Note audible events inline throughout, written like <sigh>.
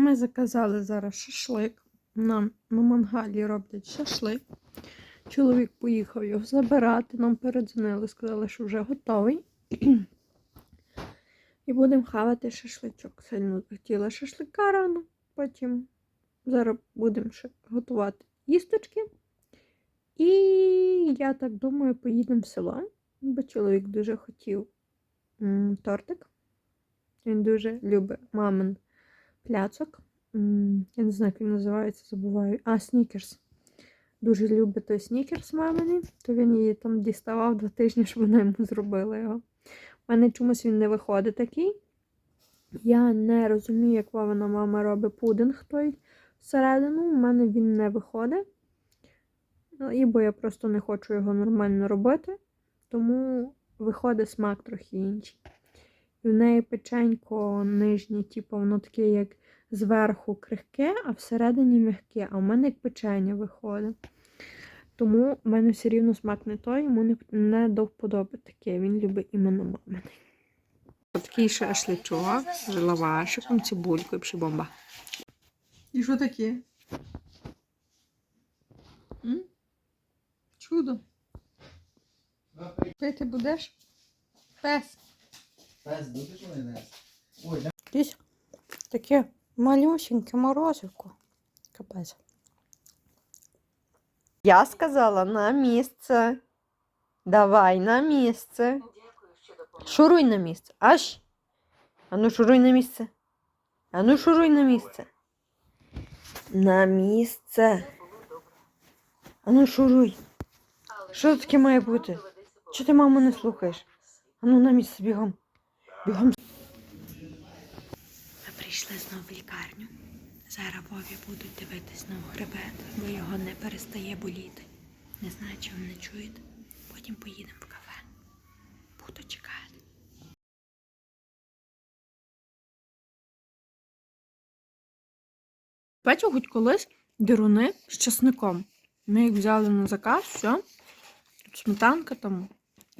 Ми заказали зараз шашлик. Нам на мангалі роблять шашлик. Чоловік поїхав його забирати. Нам передзвонили, сказали, що вже готовий. <clears throat> І будемо хавати шашличок. Сильно хотіла шашлика рано. Потім зараз будемо ще готувати їсточки. І я так думаю, поїдемо в село, бо чоловік дуже хотів м, тортик. Він дуже любить мамин пляцок. Я не знаю, як він називається, забуваю. А, снікерс. Дуже любить той снікерс маминий, то він її там діставав два тижні, щоб вона йому зробила його. У мене чомусь він не виходить такий. Я не розумію, як вона мама робить пудинг той всередину. У мене він не виходить. Ну, і бо я просто не хочу його нормально робити, тому виходить смак трохи інший. І в неї печенько нижнє, типу, воно таке, як зверху крихке, а всередині м'яке, а в мене як печення виходить. Тому в мене все рівно смак не той, йому не, не до вподоби таке. Він любить іменно маминий. Такий шашличок з лавашиком, цибулькою, пшибомба. І що таке? М? Чудо. Пити будеш? Пес. Пес, будеш майонез? Ой, да. Крізь таке малюсеньке морозивко. Капець. Я сказала на місце. Давай на місце. Шуруй на місце. Аж. Ану, шуруй на місце. Ану, шуруй на місце. На місце. Ану, шуруй. Що таке має бути? Чого ти маму не слухаєш? Ану, на місце бігом. Бігом. Ми прийшли знову в лікарню. Зараз Вові будуть дивитись знову хребет, бо його не перестає боліти. Не знаю, чи ви не чуєте. Потім поїдемо в кафе. Буду чекати. Бачив хоч колись дируни з часником. Ми їх взяли на заказ, все. Тут сметанка, там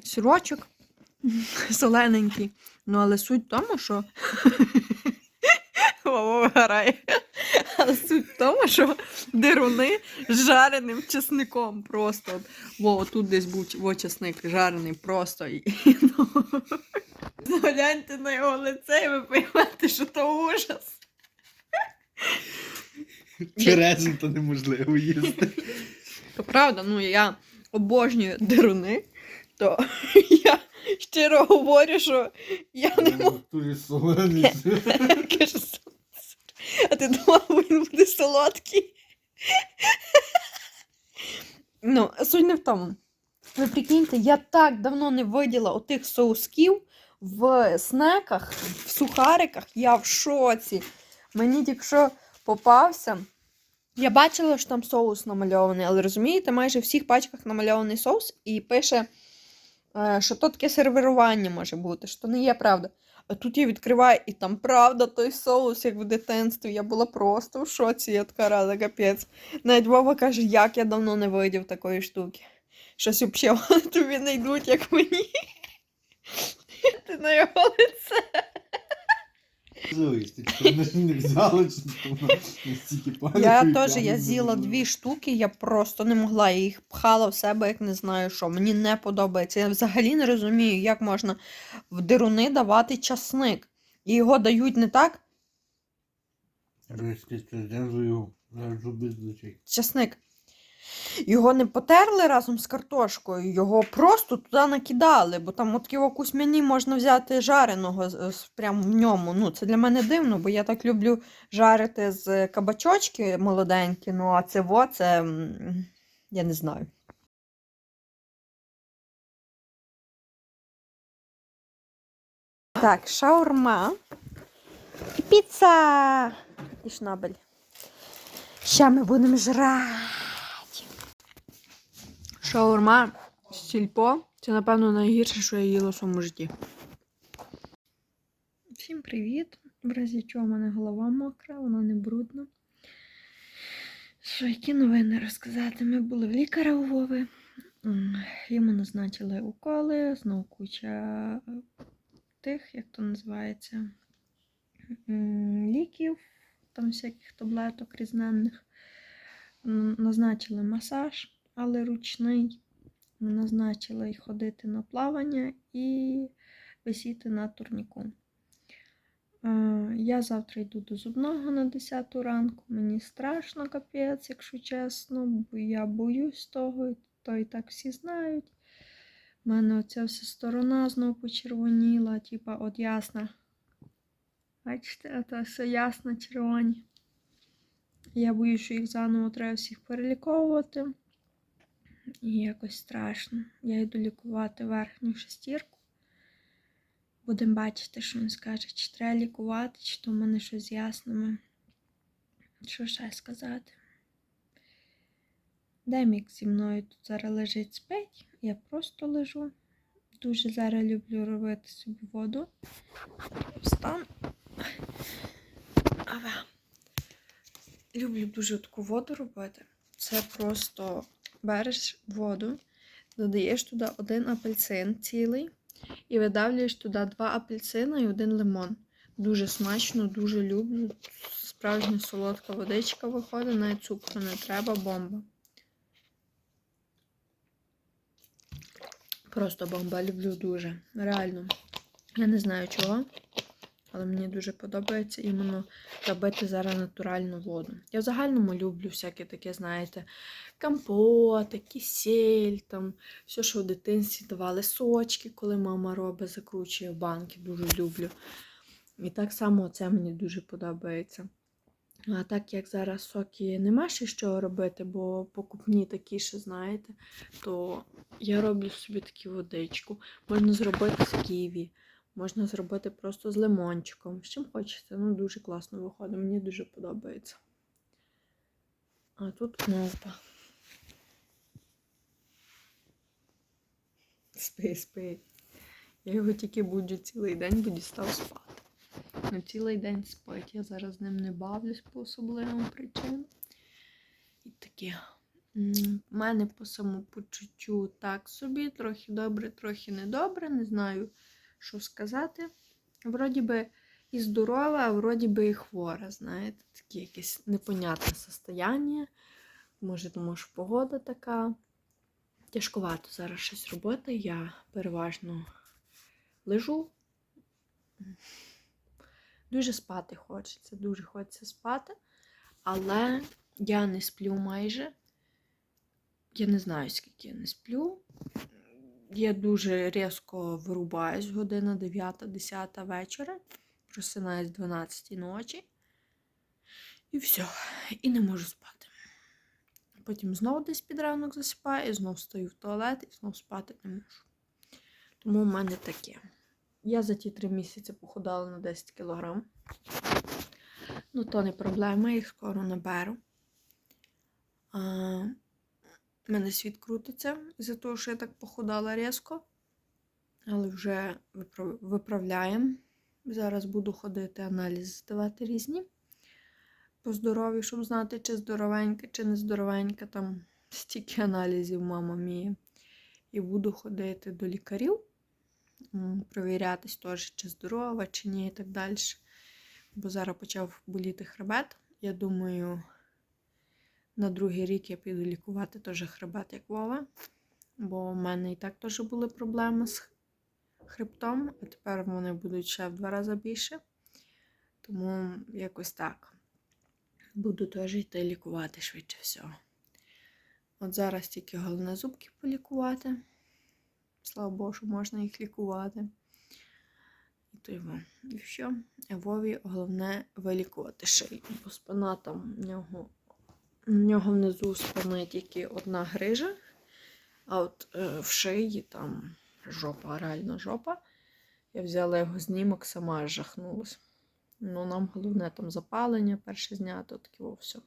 сирочок <laughs> зелененький. Ну, але суть в тому, що. <laughs> Вова виграє. Але суть в тому, що дируни з жареним чесником просто. Во, тут десь був во, чесник жарений просто. І, <laughs> ну, Гляньте на його лице, і ви розумієте, що то ужас. Терезу то неможливо їсти. То правда, ну я обожнюю дируни, то я щиро говорю, що я не можу. Дуже солоний. <laughs> Каже, а ти думав, він буде солодкий? ну, суть не в тому. Ви прикиньте, я так давно не виділа отих соусків в снеках, в сухариках. Я в шоці. Мені тільки що попався. Я бачила, що там соус намальований, але розумієте, майже в всіх пачках намальований соус і пише, що то таке сервірування може бути, що не є правда. А тут я відкриваю, і там правда той соус, як в дитинстві. Я була просто в шоці, я така рада, капець. Навіть Вова каже, як я давно не видів такої штуки. Щось взагалі тобі не йдуть, як мені. <laughs> Ти на його лице. Зуїш, ти що мене ж не настільки. Я теж я з'їла дві штуки, я просто не могла. Я їх пхала в себе, як не знаю що. Мені не подобається. Я взагалі не розумію, як можна в дируни давати часник. І його дають не так. Часник. Його не потерли разом з картошкою, його просто туди накидали, бо там от його кусмяні можна взяти жареного прямо в ньому. Ну, це для мене дивно, бо я так люблю жарити з кабачочки молоденькі, ну а це во, це я не знаю. Так, шаурма. Піца! І шнабель. Ща ми будемо жрати. Шаурма з сільпо. Це, напевно, найгірше, що я їла в своєму житті. Всім привіт! В разі чого в мене голова мокра, вона не брудна. Що, які новини розказати? Ми були в лікаря у Вови. Йому назначили уколи, знову куча тих, як то називається, ліків. там всяких таблеток різненних. Назначили масаж, але ручний. Назначили й ходити на плавання і висіти на турніку. Е, Я завтра йду до зубного на 10 ранку. Мені страшно капець, якщо чесно, бо я боюсь того, то і так всі знають. У мене оця вся сторона знову почервоніла, типа от ясна. Бачите, це все ясно червоні. Я боюсь, що їх заново треба всіх переліковувати. І якось страшно. Я йду лікувати верхню шестірку. Будемо бачити, що він скаже, чи треба лікувати, чи то в мене щось з ясними. Що ще сказати? Демік зі мною тут зараз лежить спить. Я просто лежу. Дуже зараз люблю робити собі воду. Встану. Ава. Люблю дуже таку воду робити. Це просто береш воду, додаєш туди один апельсин цілий і видавлюєш туди два апельсина і один лимон. Дуже смачно, дуже люблю. Справжня солодка водичка виходить, навіть цукру не треба, бомба. Просто бомба, люблю дуже. Реально. Я не знаю чого, але мені дуже подобається іменно робити зараз натуральну воду. Я в загальному люблю всяке таке, знаєте, компоти, кисель, там, все, що в дитинстві давали сочки, коли мама робить, закручує в банки, дуже люблю. І так само це мені дуже подобається. А так як зараз соки нема ще що робити, бо покупні такі ще, знаєте, то я роблю собі таку водичку. Можна зробити з ківі, можна зробити просто з лимончиком. З чим хочете. Ну, дуже класно виходить, мені дуже подобається. А тут кнопка. Спи, спи. Я його тільки буджу цілий день, бо дістав спати. Ну, цілий день спить. Я зараз з ним не бавлюсь по особливим причинам. І таке. У мене по самопочуттю так собі, трохи добре, трохи недобре, не знаю, що сказати. Вроді би і здорова, а вроді би і хвора, знаєте, таке якесь непонятне состояння. Може, тому що погода така. Тяжкувато зараз щось робити. Я переважно лежу. Дуже спати хочеться, дуже хочеться спати, але я не сплю майже. Я не знаю, скільки я не сплю. Я дуже різко вирубаюсь година 9-10 вечора, просинаюсь 12 ночі. І все. І не можу спати. Потім знову десь під ранок засипаю, і знову стою в туалет і знову спати не можу. Тому в мене таке. Я за ті три місяці похудала на 10 кілограм. Ну, то не проблема, їх скоро наберу. А, в мене світ крутиться із-за того, що я так похудала різко. Але вже виправляємо. Зараз буду ходити аналізи здавати різні по здоров'ю, щоб знати, чи здоровенька, чи не здоровенька. Там стільки аналізів мама міє. І буду ходити до лікарів, провірятись теж, чи здорова, чи ні, і так далі. Бо зараз почав боліти хребет. Я думаю, на другий рік я піду лікувати теж хребет, як Вова. Бо в мене і так теж були проблеми з хребтом, а тепер вони будуть ще в два рази більше. Тому якось так. Буду теж йти лікувати швидше всього. От зараз тільки головне зубки полікувати. Слава Богу, можна їх лікувати. І то його. І все. Вові головне вилікувати шию. Бо спина там в нього, в нього внизу спини тільки одна грижа, а от е, в шиї там жопа, реально жопа. Я взяла його знімок, сама жахнулась. Ну, нам головне там запалення, перше знято, таке все.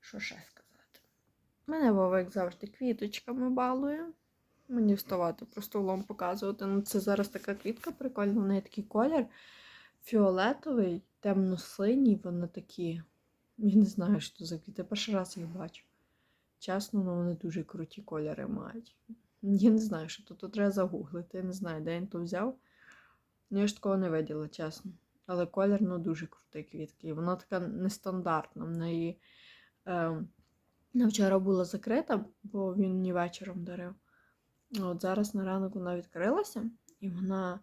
Що ще сказати? Мене Вова, як завжди, квіточками балує. Мені вставати, просто влом показувати. Ну, це зараз така квітка прикольна, в неї такий колір фіолетовий, темно-синій, вони такі. Я не знаю, що за квіти. Перший раз їх бачу. Чесно, ну вони дуже круті кольори мають. Я не знаю, що тут, треба загуглити. Я не знаю, де він то взяв. Ну, я ж такого не виділа, чесно. Але колір ну, дуже крутий квітки. І вона така нестандартна. В неї е, вчора була закрита, бо він мені вечором дарив. А От зараз на ранок вона відкрилася, і вона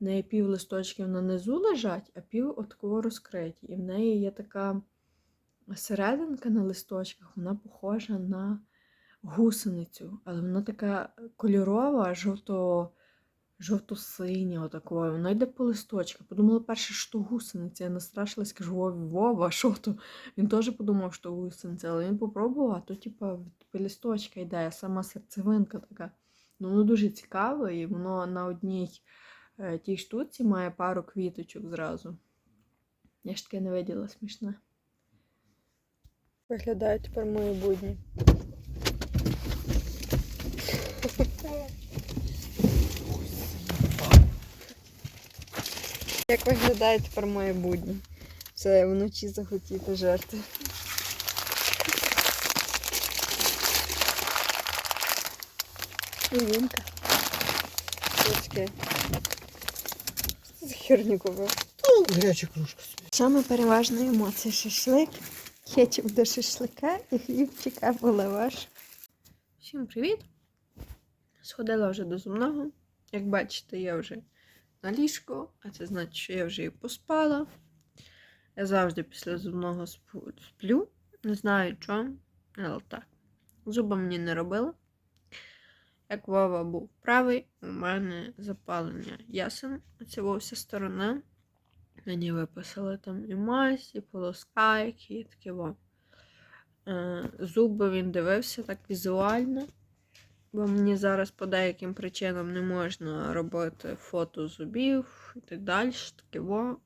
в неї пів листочків на низу лежать, а пів отакого розкриті. І в неї є така серединка на листочках, вона похожа на гусеницю, але вона така кольорова, жовто, жовто-синя, отакою. Вона йде по листочках. Подумала перше, що гусениця. Я настрашилась, кажу, Вова, що то? Він теж подумав, що гусениця, але він попробував, а то, типа, від листочка йде, сама серцевинка така. Ну, воно дуже цікаве, і воно на одній е, тій штуці має пару квіточок зразу. Я ж таке не виділа смішне. Виглядають тепер мої будні. Як виглядає тепер мої будні? Це вночі захотіти жерти. Ілінка. Точки. Що за херню купив? Гаряча кружка. Саме переважна емоція шашлик, кетчуп до шашлика і хлібчик або лаваш. Всім привіт! Сходила вже до зумного. Як бачите, я вже на ліжку, а це значить, що я вже і поспала. Я завжди після зубного сплю. Не знаю чому, але так. Зуба мені не робила. Як Вова був правий, у мене запалення ясен. Оця вся сторона. Мені виписали там і мазь, і полоскайки, і таке во. Е, Зуби він дивився так візуально, бо мені зараз по деяким причинам не можна робити фото зубів і так далі. Таке во.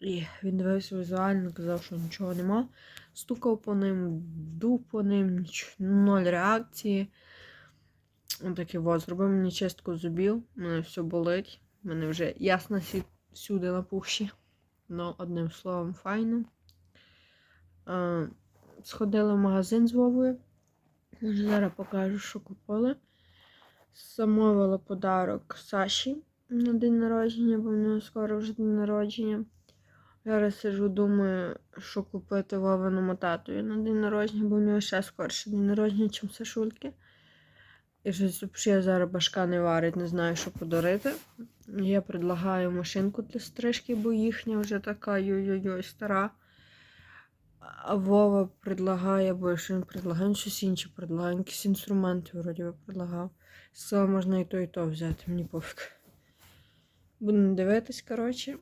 І він дивився візуально, казав, що нічого нема. Стукав по ним, дув по ним, ноль реакції. Отаке во, зробив мені чистку зубів, мене все болить. Мене вже ясно сі- всюди на пухші. Ну, одним словом, файно. Е, Сходили в магазин з Вовою. Зараз покажу, що купили. Замовила подарок Саші на день народження, бо в нього скоро вже день народження. Зараз сиджу, думаю, що купити Вовиному татові на день народження, бо в нього ще скорше день народження, ніж Сашульки. І щось взагалі зараз башка не варить, не знаю, що подарити. Я предлагаю машинку для стрижки, бо їхня вже така йой-йой стара. А Вова предлагає, бо що він предлагає, щось інше предлагає, якісь інструменти вроді би предлагав. Сказав, можна і то, і то взяти, мені пофіг. Будемо дивитись, коротше,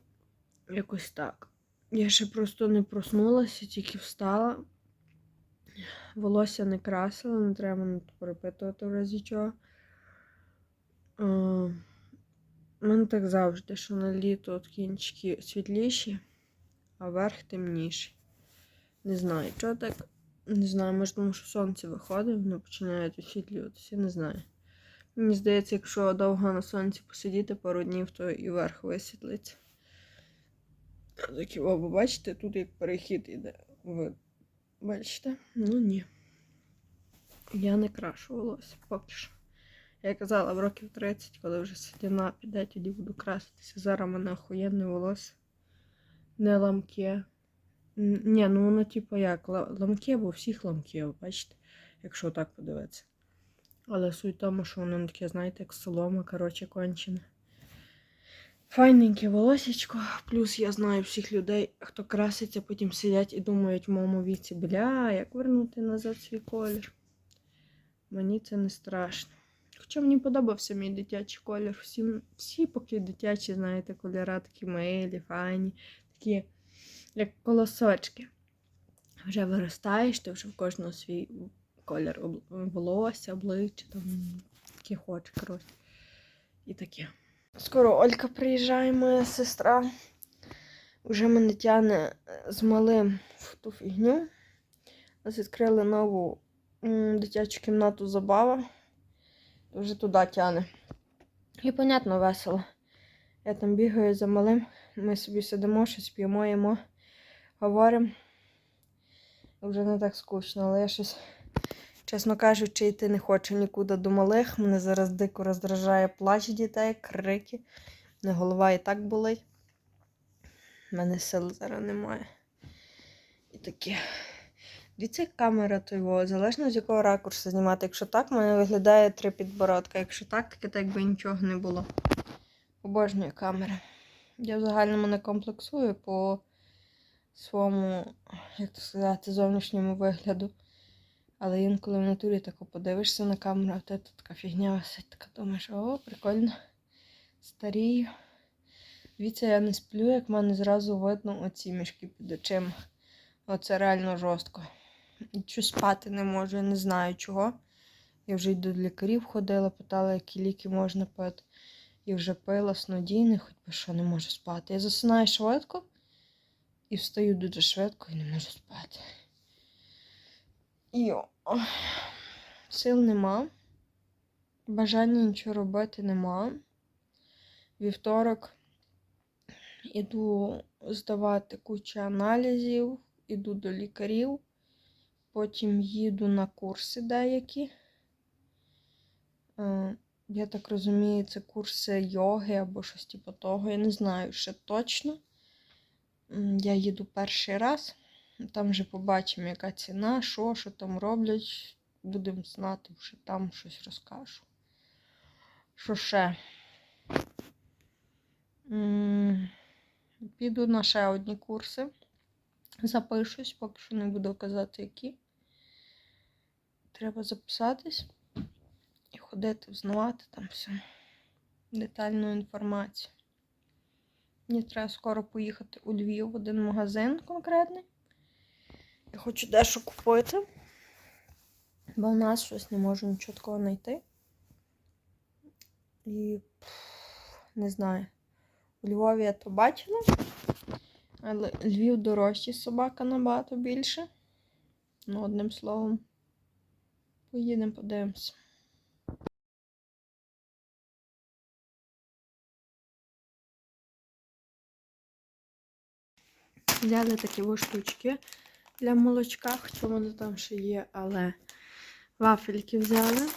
якось так. Я ще просто не проснулася, тільки встала. Волосся не красила, не треба мене перепитувати в разі чого. У мене так завжди, що на літо от кінчики світліші, а верх темніший. Не знаю, чого так. Не знаю, може, тому що сонце виходить, воно починає освітлюватися, не знаю. Мені здається, якщо довго на сонці посидіти пару днів, то і верх висвітлиться. Такі, о, ви бачите, тут як перехід іде. Ви бачите? Ну ні. Я не крашу волосся поки що. Я казала, в років 30, коли вже седина піде, тоді буду краситися. Зараз в мене охуєнне волосся. Не ламке. Ні, ну воно типу як ламке, бо всіх ламке, бачите, якщо так подивитися. Але суть в тому, що воно таке, знаєте, як солома, коротше, кончене. Файненьке волосечко. Плюс я знаю всіх людей, хто краситься, потім сидять і думають в моєму віці, бля, як вернути назад свій колір. Мені це не страшно. Хоча мені подобався мій дитячий колір. Всі, всі поки дитячі, знаєте, кольори такі милі, файні, такі, як колосочки. Вже виростаєш, ти вже в кожного свій колір волосся, обличчя, там, які хоче, коротше. І таке. Скоро Олька приїжджає, моя сестра. Уже мене тягне з малим в ту фігню. Ось відкрили нову дитячу кімнату забава. Вже туди тягне. І, понятно, весело. Я там бігаю за малим. Ми собі сидимо, щось п'ємо, їмо, говоримо. Вже не так скучно, але я щось, чесно кажучи, йти не хочу нікуди до малих. Мене зараз дико роздражає плач дітей, крики. Мене голова і так болить. в мене сил зараз немає. І таке. Дивіться, як камера то його, залежно з якого ракурсу знімати. Якщо так, в мене виглядає три підбородка. Якщо так, таке так би нічого не було. Обожнюю камери. Я в загальному не комплексую по своєму, як то сказати, зовнішньому вигляду. Але інколи в натурі тако подивишся на камеру, а ти тут така фігня висить, така думаєш, о, прикольно. Старію. Дивіться, я не сплю, як в мене зразу видно оці мішки під очима. Оце реально жорстко. Чу спати не можу, я не знаю чого. Я вже й до лікарів ходила, питала, які ліки можна пити. І вже пила снодійне, хоч би що не можу спати. Я засинаю швидко і встаю дуже швидко і не можу спати. І о, сил нема. Бажання нічого робити нема. Вівторок іду здавати кучу аналізів, іду до лікарів, потім їду на курси деякі. Е, Я так розумію, це курси йоги або щось типу того. Я не знаю ще точно. Я їду перший раз. Там вже побачимо, яка ціна, що, що там роблять. Будемо знати, що там щось розкажу. Що ще? Піду на ще одні курси. Запишусь, поки що не буду казати, які. Треба записатись і ходити, взнавати там всю детальну інформацію. Мені треба скоро поїхати у Львів в один магазин конкретний. Я хочу дещо купити, бо в нас щось не можу нічого такого знайти. І пф, не знаю. У Львові я то бачила, але Львів дорожчий собака набагато більше. Ну, одним словом, поїдемо, подивимося. Взяли такі ось штучки для молочка, хоча воно там ще є, але вафельки взяли.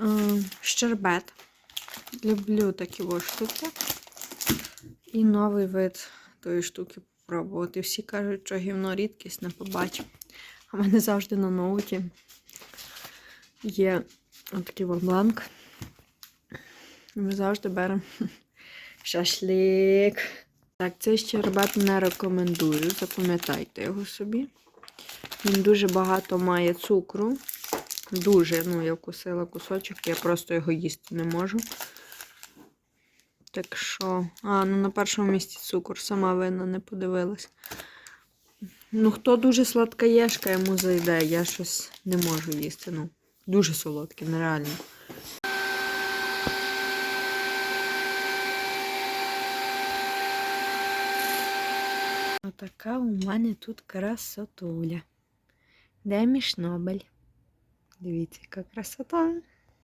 Ем, Щербет. Люблю такі ось штуки. І новий вид тої штуки попробувати. Всі кажуть, що гівно рідкість не побачив. А в мене завжди на ноуті є отакий бланк. Ми завжди беремо <laughs> шашлик. Так, цей щербет не рекомендую, запам'ятайте його собі. Він дуже багато має цукру. Дуже, ну, я вкусила кусочок, я просто його їсти не можу. Так що, а, ну на першому місці цукор, сама винна, не подивилась. Ну, хто дуже сладка сладкоєшка, йому зайде. Я щось не можу їсти. Ну, дуже солодке, нереально. Отака у мене тут красотуля. Де мій шнобель? Дивіться, яка красота.